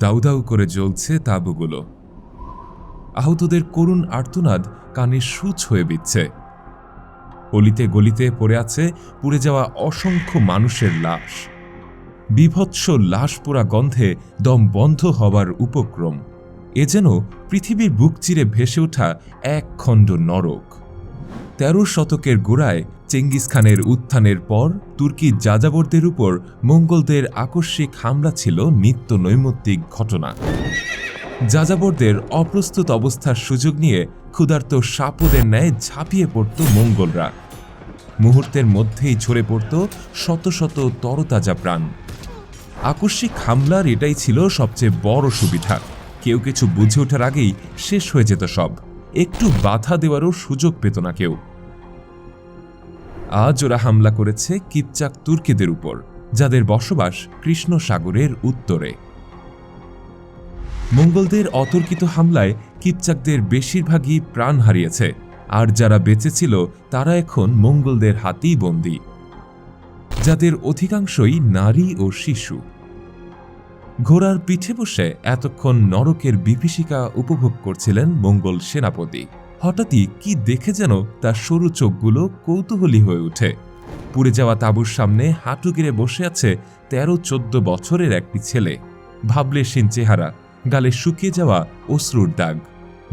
দাউ দাউ করে জ্বলছে তাঁবুগুলো। আহতদের করুণ আর্তনাদ কানে সুচ হয়ে বিচ্ছে অলিতে গলিতে পড়ে আছে পুড়ে যাওয়া অসংখ্য মানুষের লাশ। বিভৎস লাশ পোড়া গন্ধে দম বন্ধ হবার উপক্রম। এ যেন পৃথিবীর বুক চিরে ভেসে ওঠা এক খণ্ড নরক। তেরো শতকের গোড়ায় চেঙ্গিস খানের উত্থানের পর তুর্কির যাযাবরদের উপর মঙ্গলদের আকস্মিক হামলা ছিল নিত্য নৈমিত্তিক ঘটনা। যাযাবরদের অপ্রস্তুত অবস্থার সুযোগ নিয়ে ক্ষুধার্ত সাপদের ন্যায় ঝাঁপিয়ে পড়ত মঙ্গলরা। মুহূর্তের মধ্যেই ঝরে পড়ত শত শত তরতাজা প্রাণ। আকস্মিক হামলার এটাই ছিল সবচেয়ে বড় সুবিধা। কেউ কিছু বুঝে ওঠার আগেই শেষ হয়ে যেত সব। একটু বাধা দেওয়ারও সুযোগ পেত না কেউ। আজ ওরা হামলা করেছে কিপচাক তুর্কিদের উপর, যাদের বসবাস কৃষ্ণ সাগরের উত্তরে। মঙ্গলদের অতর্কিত হামলায় কিপচাকদের বেশিরভাগই প্রাণ হারিয়েছে, আর যারা বেঁচে ছিল তারা এখন মঙ্গলদের হাতেই বন্দী, যাদের অধিকাংশই নারী ও শিশু। ঘোড়ার পিঠে বসে এতক্ষণ নরকের বিভীষিকা উপভোগ করছিলেন মঙ্গল সেনাপতি। হঠাৎই কি দেখে যেন তার সরু চোখগুলো কৌতূহলী হয়ে ওঠে। পুড়ে যাওয়া তাঁবুর সামনে হাঁটু গেড়ে বসে আছে তেরো চোদ্দ বছরের একটি ছেলে। ভাবলে ভাবলেশীন চেহারা, গালে শুকিয়ে যাওয়া অশ্রুর দাগ।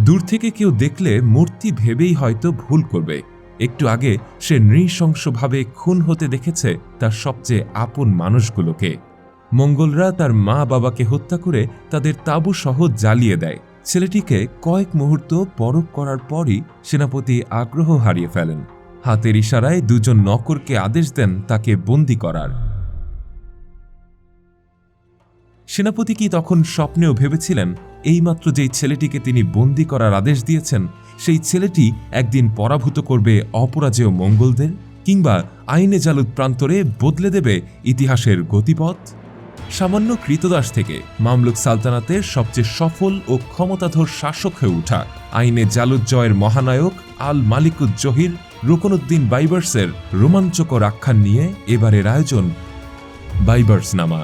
দূর থেকে কেউ দেখলে মূর্তি ভেবেই হয়তো ভুল করবে। একটু আগে সে নৃশংসভাবে খুন হতে দেখেছে তার সবচেয়ে আপন মানুষগুলোকে। মঙ্গলরা তার মা বাবাকে হত্যা করে তাদের তাঁবু সহ জ্বালিয়ে দেয়। ছেলেটিকে কয়েক মুহূর্ত পরখ করার পরই সেনাপতি আগ্রহ হারিয়ে ফেলেন। হাতের ইশারায় দুজন নকরকে আদেশ দেন তাকে বন্দি করার। সেনাপতি কি তখন স্বপ্নেও ভেবেছিলেন, এইমাত্র যেই ছেলেটিকে তিনি বন্দি করার আদেশ দিয়েছেন, সেই ছেলেটি একদিন পরাভূত করবে অপরাজেয় মঙ্গলদের, কিংবা আইনে জালুদ প্রান্তরে বদলে দেবে ইতিহাসের গতিপথ? সামান্য কৃতদাস থেকে মামলুক সালতানাতের সবচেয়ে সফল ও ক্ষমতাধর শাসক হয়ে ওঠা আইনে জালুজ্জয়ের মহানায়ক আল মালিকুজ্জহির রুকনুদ্দিন বাইবার্সের রোমাঞ্চকর আখ্যান নিয়ে এবারের আয়োজন বাইবার্স নামা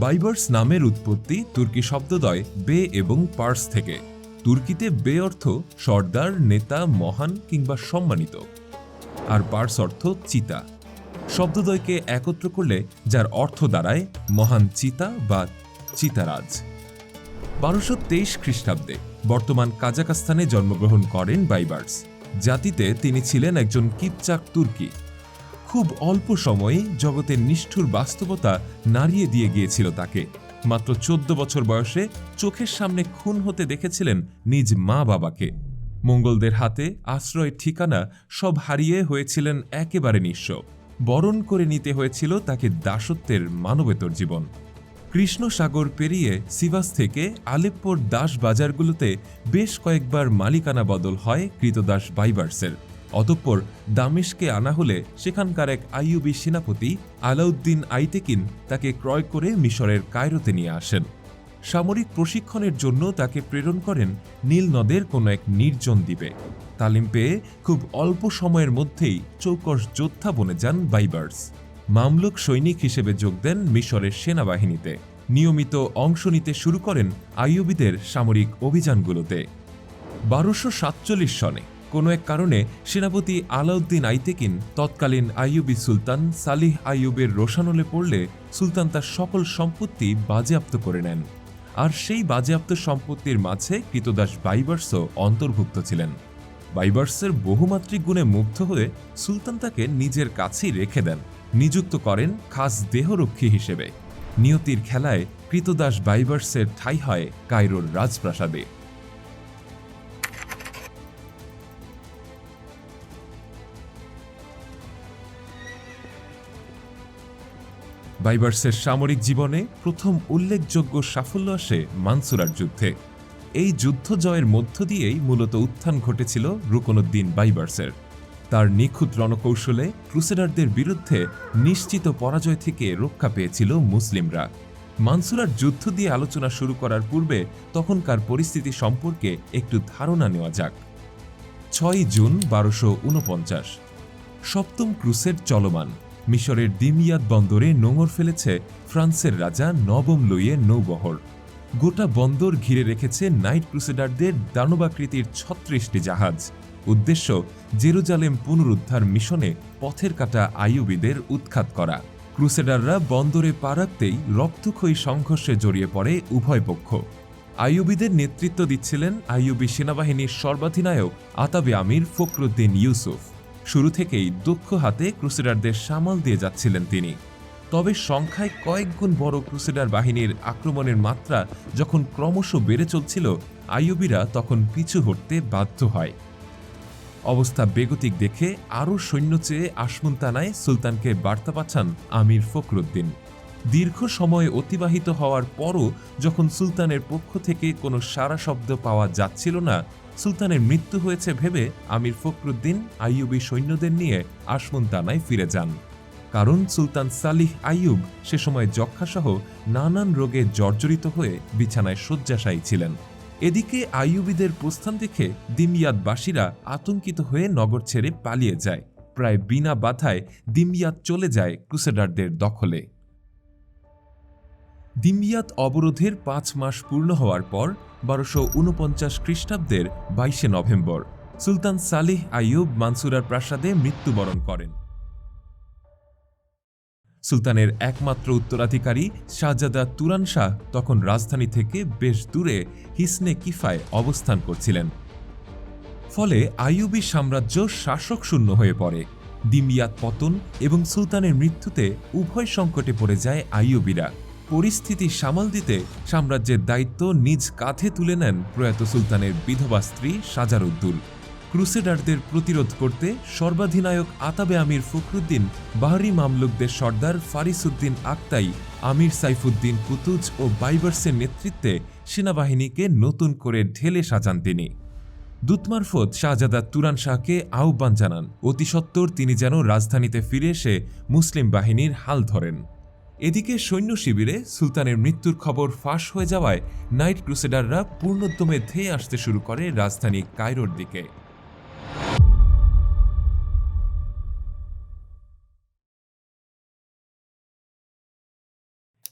বাইবার্স নামের উৎপত্তি তুর্কি শব্দদ্বয় বে এবং পার্স থেকে। তুর্কিতে বে অর্থ সর্দার, নেতা, মহান কিংবা সম্মানিত। আর পার্স অর্থ চিতা। শব্দদ্বয়কে একত্র করলে যার অর্থ দাঁড়ায় মহান চিতা বা চিতারাজ। বারোশো তেইশ খ্রিস্টাব্দে বর্তমান কাজাকাস্তানে জন্মগ্রহণ করেন বাইবার্স জাতিতে তিনি ছিলেন একজন কিপচাক তুর্কি। খুব অল্প সময়েই জগতের নিষ্ঠুর বাস্তবতা নাড়িয়ে দিয়ে গিয়েছিল তাকে। মাত্র চোদ্দ বছর বয়সে চোখের সামনে খুন হতে দেখেছিলেন নিজ মা বাবাকে। মঙ্গলদের হাতে আশ্রয়ের ঠিকানা সব হারিয়ে হয়েছিলেন একেবারে নিঃস্ব। বরণ করে নিতে হয়েছিল তাকে দাসত্বের মানবেতর জীবন। কৃষ্ণ সাগর পেরিয়ে সিভাস থেকে আলেপ্পোর দাস বাজারগুলোতে বেশ কয়েকবার মালিকানা বদল হয় কৃতদাস বাইবার্সের। অতঃপর দামেশকে আনা হলে সেখানকার এক আইয়ুবী সেনাপতি আলাউদ্দিন আইতেকিন তাকে ক্রয় করে মিশরের কায়রোতে নিয়ে আসেন। সামরিক প্রশিক্ষণের জন্য তাকে প্রেরণ করেন নীল নদের কোনো এক নির্জন দ্বীপে। তালিম পেয়ে খুব অল্প সময়ের মধ্যেই চৌকস যোদ্ধা বনে যান বাইবার্স। মামলুক সৈনিক হিসেবে যোগ দেন মিশরের সেনাবাহিনীতে। নিয়মিত অংশ নিতে শুরু করেন আইয়ুবীদের সামরিক অভিযানগুলোতে। বারোশো সাতচল্লিশ সনে কোনো এক কারণে সেনাপতি আলাউদ্দিন আইতেকিন তৎকালীন আইয়ুবী সুলতান সালিহ আইয়ুবের রোশানলে পড়লে সুলতান তার সকল সম্পত্তি বাজেয়াপ্ত করে নেন। আর সেই বাজেয়াপ্ত সম্পত্তির মাঝে কৃতদাস বাইবার্সও অন্তর্ভুক্ত ছিলেন। বাইবার্সের বহুমাত্রিক গুণে মুগ্ধ হয়ে সুলতান তাকে নিজের কাছেই রেখে দেন। নিযুক্ত করেন খাস দেহরক্ষী হিসেবে। নিয়তির খেলায় কৃতদাস বাইবার্সের ঠাঁই হয় কায়রোর রাজপ্রাসাদে। বাইবার্সের সামরিক জীবনে প্রথম উল্লেখযোগ্য সাফল্য আসে মানসুরার যুদ্ধে। এই যুদ্ধ জয়ের মধ্য দিয়েই মূলত উত্থান ঘটেছিল রুকনুদ্দিন বাইবার্সের। তার নিখুঁত রণকৌশলে ক্রুসেডারদের বিরুদ্ধে নিশ্চিত পরাজয় থেকে রক্ষা পেয়েছিল মুসলিমরা। মানসুরার যুদ্ধ দিয়ে আলোচনা শুরু করার পূর্বে তখনকার পরিস্থিতি সম্পর্কে একটু ধারণা নেওয়া যাক। ছয় জুন বারোশো সপ্তম ক্রুসের চলমান। মিশরের দিমিয়াত বন্দরে নোঙর ফেলেছে ফ্রান্সের রাজা নবম লইয়ের নৌবহর। গোটা বন্দর ঘিরে রেখেছে নাইট ক্রুসেডারদের দানবাকৃতির ছত্রিশটি জাহাজ। উদ্দেশ্য, জেরুজালেম পুনরুদ্ধার মিশনে পথের কাটা আইয়ুবিদের উৎখাত করা। ক্রুসেডাররা বন্দরে পা রাখতেই রক্তক্ষয়ী সংঘর্ষে জড়িয়ে পড়ে উভয় পক্ষ। আইয়ুবিদের নেতৃত্ব দিচ্ছিলেন আইয়ুবি সেনাবাহিনীর সর্বাধিনায়ক আতাবে আমির ফখরুদ্দিন ইউসুফ। শুরু থেকেই দক্ষ হাতে ক্রুসেডারদের সামাল দিয়ে যাচ্ছিলেন তিনি। তবে সংখ্যায় কয়েকগুণ বড় ক্রুসেডার বাহিনীর আক্রমণের মাত্রা যখন ক্রমশ বেড়ে চলছিল, আইয়ুবিরা তখন পিছু হটতে বাধ্য হয়। অবস্থা বেগতিক দেখে আরও সৈন্য চেয়ে আসমুন্তানায় সুলতানকে বার্তা পাঠান আমির ফখরুদ্দিন। দীর্ঘ সময় অতিবাহিত হওয়ার পরও যখন সুলতানের পক্ষ থেকে কোনো সারা শব্দ পাওয়া যাচ্ছিল না, সুলতানের মৃত্যু হয়েছে ভেবে আমির ফখরুদ্দিন, আইয়ুবি সৈন্যদের নিয়ে আসমুন্তানায় ফিরে যান। কারণ সুলতান সালিহ আইয়ুব সে সময় যক্ষাসহ নানান রোগে জর্জরিত হয়ে বিছানায় শয্যাশায়ী ছিলেন। এদিকে আইয়ুবিদের প্রস্থান দেখে দিমিয়াতবাসীরা আতঙ্কিত হয়ে নগর ছেড়ে পালিয়ে যায়। প্রায় বিনা বাধায় দিমিয়াত চলে যায় ক্রুসেডারদের দখলে। দিমিয়াত অবরোধের পাঁচ মাস পূর্ণ হওয়ার পর বারোশো উনপঞ্চাশ খ্রিস্টাব্দের বাইশে নভেম্বর, সুলতান সালেহ আইয়ুব মানসুরার প্রাসাদে মৃত্যুবরণ করেন। সুলতানের একমাত্র উত্তরাধিকারী শাহজাদা তুরান শাহ তখন রাজধানী থেকে বেশ দূরে হিসনে কিফায় অবস্থান করছিলেন। ফলে আইয়ুবী সাম্রাজ্য শাসক শূন্য হয়ে পড়ে। দিমিয়াত পতন এবং সুলতানের মৃত্যুতে উভয় সংকটে পড়ে যায় আইয়ুবীরা। পরিস্থিতি সামাল দিতে সাম্রাজ্যের দায়িত্ব নিজ কাঁধে তুলে নেন প্রয়াত সুলতানের বিধবা স্ত্রী সাজারুদ্দুল ক্রুসেডারদের প্রতিরোধ করতে সর্বাধিনায়ক আতাবে আমির ফখরুদ্দিন, বাহরি মামলুকদের সর্দার ফারিসুদ্দিন আক্তাই, আমির সাইফুদ্দিন কুতুজ ও বাইবার্সের নেতৃত্বে সেনাবাহিনীকে নতুন করে ঢেলে সাজান তিনি। দূতমারফত শাহজাদা তুরান শাহকে আহ্বান জানান। অতিসত্বর তিনি যেন রাজধানীতে ফিরে এসে মুসলিম বাহিনীর হাল ধরেন। এদিকে সৈন্য শিবিরে সুলতানের মৃত্যুর খবর ফাঁস হয়ে যাওয়ায় নাইট ক্রুসেডাররা পূর্ণোদ্যমে ধেয়ে আসতে শুরু করে রাজধানী কায়রোর দিকে।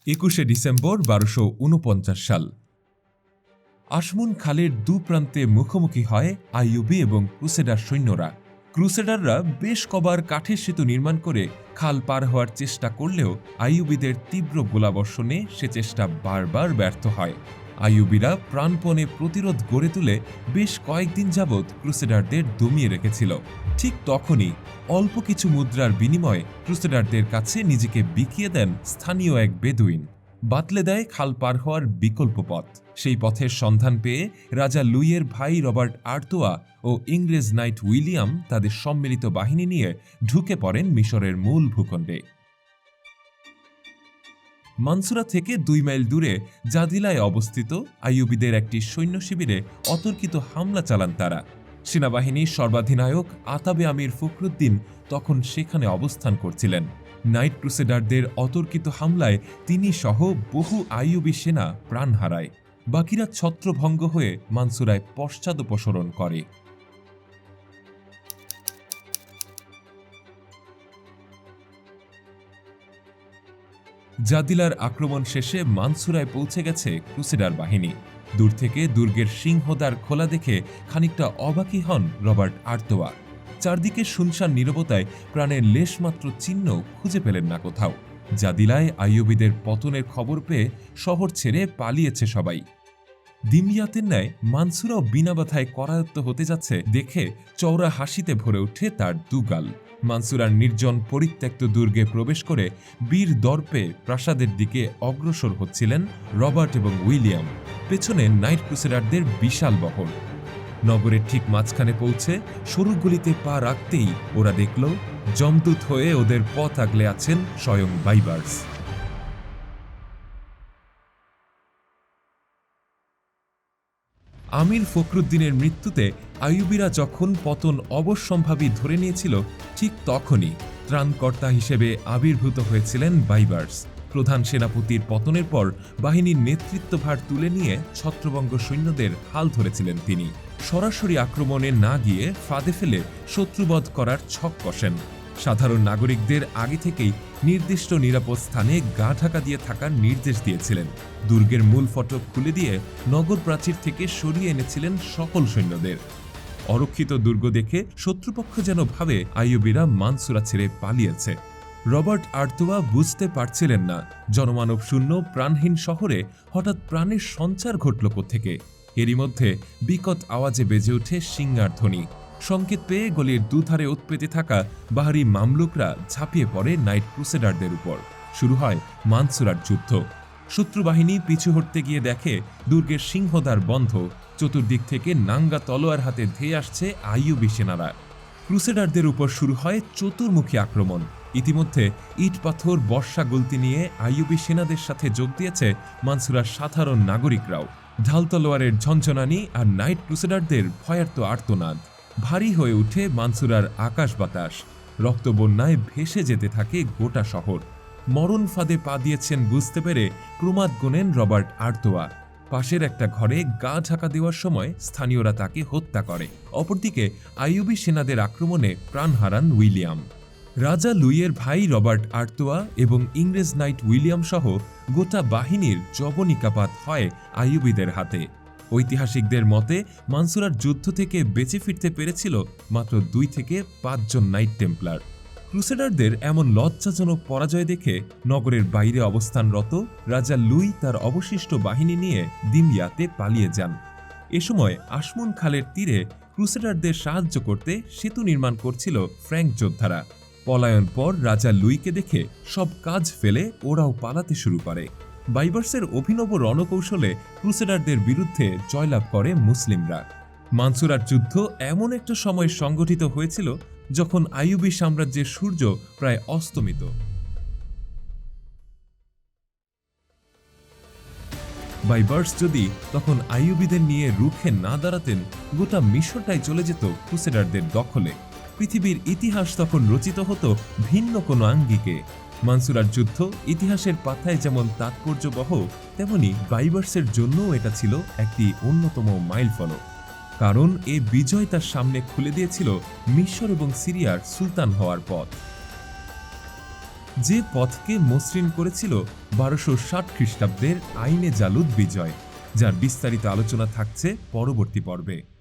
একুশে ডিসেম্বর বারোশো উনপঞ্চাশ সাল। আসমুন খালের দু প্রান্তে মুখোমুখি হয় আইয়ুবি এবং ক্রুসেডার সৈন্যরা। ক্রুসেডাররা বেশ কবার কাঠের সেতু নির্মাণ করে খাল পার হওয়ার চেষ্টা করলেও আইয়ুবিদের তীব্র গোলাবর্ষণে সে চেষ্টা বারবার ব্যর্থ হয়। আইয়ুবিরা প্রাণপণে প্রতিরোধ গড়ে তুলে বেশ কয়েকদিন যাবৎ ক্রুসেডারদের দমিয়ে রেখেছিল। ঠিক তখনই অল্প কিছু মুদ্রার বিনিময়ে ক্রুসেডারদের কাছে নিজেকে বিকিয়ে দেন স্থানীয় এক বেদুইন। বাতলে দেয় খাল পার হওয়ার বিকল্প পথ। সেই পথের সন্ধান পেয়ে রাজা লুইয়ের ভাই রবার্ট আর্তোয়া ও ইংরেজ নাইট উইলিয়াম তাদের সম্মিলিত বাহিনী নিয়ে ঢুকে পড়েন মিশরের মূল ভূখণ্ডে। মানসুরা থেকে দুই মাইল দূরে জাদিলায় অবস্থিত আইয়ুবিদের একটি সৈন্য শিবিরে অতর্কিত হামলা চালান তারা। সেনাবাহিনীর সর্বাধিনায়ক আতাবে আমির ফখরুদ্দিন তখন সেখানে অবস্থান করছিলেন। নাইট ক্রুসেডারদের অতর্কিত হামলায় তিনি সহ বহু আইয়ুবী সেনা প্রাণ হারায়। বাকিরা ছত্রভঙ্গ হয়ে মানসুরায় পশ্চাদপসরণ করে। জাদিলার আক্রমণ শেষে মানসুরায় পৌঁছে গেছে ক্রুসেডার বাহিনী। দূর থেকে দুর্গের সিংহদ্বার খোলা দেখে খানিকটা অবাকই হন রবার্ট আর্তোয়া। চারদিকে শুনশান নীরবতায় প্রাণের লেশমাত্র চিহ্ন খুঁজে পেলেন না কোথাও। জাদিলায় আইয়ুবিদের পতনের খবর পেয়ে শহর ছেড়ে পালিয়েছে সবাই। দিমিয়াতের ন্যায় মানসুরাও বিনা বাধায় করায়ত্ত হতে যাচ্ছে দেখে চওড়া হাসিতে ভরে ওঠে তার দুগাল। মানসুরার নির্জন পরিত্যক্ত দুর্গে প্রবেশ করে বীর দর্পে প্রাসাদের দিকে অগ্রসর হচ্ছিলেন রবার্ট এবং উইলিয়াম। পেছনে নাইট ক্রুসেডারদের বিশাল বহর। নগরের ঠিক মাঝখানে পৌঁছে সরুগুলিতে পা রাখতেই ওরা দেখল জমদূত হয়ে ওদের পথ আগলে আছেন স্বয়ং বাইবার্স। আমির ফখরুদ্দিনের মৃত্যুতে আইয়ুবিরা যখন পতন অবশ্যম্ভাবী ধরে নিয়েছিল, ঠিক তখনই ত্রাণকর্তা হিসেবে আবির্ভূত হয়েছিলেন বাইবার্স। প্রধান সেনাপতির পতনের পর বাহিনীর নেতৃত্বভার তুলে নিয়ে ছত্রবঙ্গ সৈন্যদের হাল ধরেছিলেন তিনি। সরাসরি আক্রমণে না গিয়ে ফাঁদে ফেলে শত্রুবধ করার ছক কষেন। সাধারণ নাগরিকদের আগে থেকেই নির্দিষ্ট নিরাপদ স্থানে গা ঢাকা দিয়ে থাকার নির্দেশ দিয়েছিলেন। দুর্গের মূল ফটক খুলে দিয়ে নগর প্রাচীর থেকে সরিয়ে এনেছিলেন সকল সৈন্যদের। অরক্ষিত দুর্গ দেখে শত্রুপক্ষ যেন ভাবে আইয়ুবিরা মানসুরা ছেড়ে পালিয়েছে। রবার্ট আর্তুয়া বুঝতে পারছিলেন না। জনমানব শূন্য প্রাণহীন শহরে হঠাৎ প্রাণের সঞ্চার ঘটল থেকে এরই মধ্যে বিকট আওয়াজে বেজে ওঠে সিঙ্গার ধ্বনি। সংকেত পেয়ে গলির দুধারে উৎপেতে থাকা বাহারি মামলুকরা ঝাঁপিয়ে পড়ে নাইট ক্রুসেডারদের উপর। শুরু হয় মানসুরার যুদ্ধ। শত্রু বাহিনী পিছু হটতে গিয়ে দেখে দুর্গের সিংহদ্বার বন্ধ। চতুর্দিক থেকে নাঙ্গা তলোয়ার হাতে ধেয়ে আসছে আইয়ুবি সেনারা। ক্রুসেডারদের উপর শুরু হয় চতুর্মুখী আক্রমণ। ইতিমধ্যে ইট পাথর, বর্ষা গুলতি নিয়ে আইয়ুবি সেনাদের সাথে যোগ দিয়েছে মানসুরার সাধারণ নাগরিকরাও। ঢাল তলোয়ারের ঝঞ্ঝনানি আর নাইট ক্রুসেডারদের ভয়ার্ত আর্তনাদ। ভারী হয়ে উঠে মানসুরার আকাশ বাতাস। রক্তবন্যায় ভেসে যেতে থাকে গোটা শহর। মরণ ফাঁদে পা দিয়েছেন বুঝতে পেরে প্রমাদ গোনেন রবার্ট আর্তোয়া। পাশের একটা ঘরে গা ঢাকা দেওয়ার সময় স্থানীয়রা তাকে হত্যা করে। অপরদিকে আইয়ুবি সেনাদের আক্রমণে প্রাণ হারান উইলিয়াম। রাজা লুইয়ের ভাই রবার্ট আর্তোয়া এবং ইংরেজ নাইট উইলিয়াম সহ গোটা বাহিনীর জবনিকাপাত হয় আইয়ুবিদের হাতে। ঐতিহাসিকদের মতে, মানসুরার যুদ্ধ থেকে বেঁচে ফিরতে পেরেছিল মাত্র দুই থেকে পাঁচজন নাইট টেম্পলার। ক্রুসেডারদের এমন লজ্জাজনক পরাজয় দেখে নগরের বাইরে অবস্থানরত রাজা লুই তার অবশিষ্ট বাহিনী নিয়ে দিমিয়াতে পালিয়ে যান। এ সময় আসমুন খালের তীরে ক্রুসেডারদের সাহায্য করতে সেতু নির্মাণ করছিল ফ্র্যাঙ্ক যোদ্ধারা। পলায়ন পর রাজা লুইকে দেখে সব কাজ ফেলে ওরাও পালাতে শুরু করে। বাইবার্সের অভিনব রণকৌশলে ক্রুসেডারদের বিরুদ্ধে জয়লাভ করে মুসলিমরা। মানসুরার যুদ্ধ এমন একটা সময় সংগঠিত হয়েছিল যখন আইয়ুবী সাম্রাজ্যের সূর্য প্রায় অস্তমিত। বাইবার্স যদি তখন আইয়ুবীদের নিয়ে রুখে না দাঁড়াতেন, গোটা মিশরটাই চলে যেত ক্রুসেডারদের দখলে। পৃথিবীর ইতিহাস তখন রচিত হতো ভিন্ন কোনো আঙ্গিকে। মানসুরার যুদ্ধ ইতিহাসের পাতায় যেমন তাৎপর্যবহ, তেমনি বাইবার্সের জন্যও এটা ছিল একটি অন্যতম মাইল ফলক কারণ এ বিজয় তার সামনে খুলে দিয়েছিল মিশর এবং সিরিয়ার সুলতান হওয়ার পথ। যে পথকে মসৃণ করেছিল বারোশো ষাট খ্রিস্টাব্দের আইনে জালুদ বিজয়, যার বিস্তারিত আলোচনা থাকছে পরবর্তী পর্বে।